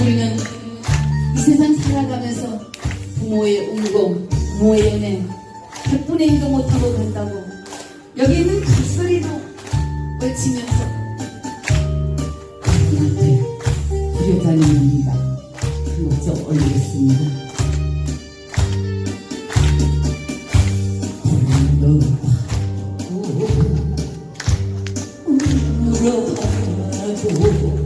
우리는 이 세상 살아가면서 부모의 운공, 부모의 연애 100분의 1도 못하고 간다고 여기 있는 갓소리도 외치면서 나한테 부려다닙니다. 목적 올리겠습니다. 울어봐도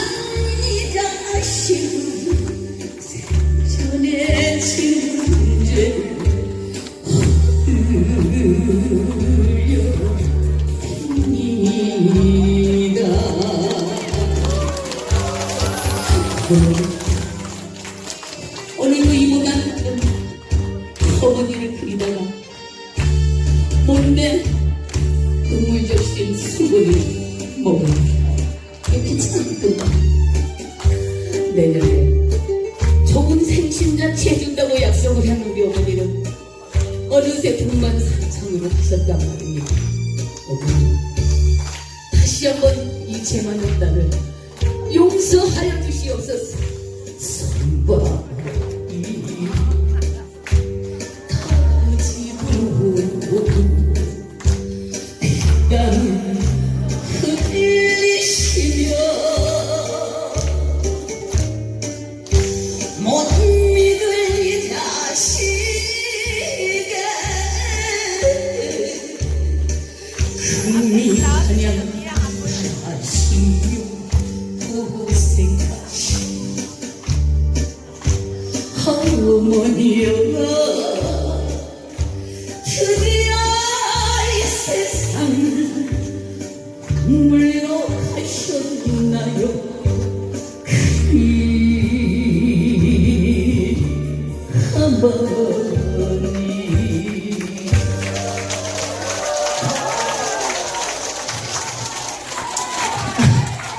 오늘도 이모가 어머니를 그리다가 못내 눈물 적신 수건을 먹어 이렇게 내년에 좋은 생신잔치 해준다고 약속을 한 우리 어머니는 어느새 분만산창으로 가셨단 말입니다 어머니 다시 한번 이 재만의 딸을 용서하여 주시옵소서. 선바 그냥 하시며 고생하시 어머니여 드디어 이 세상을 물로 가셨나요? 그리 한번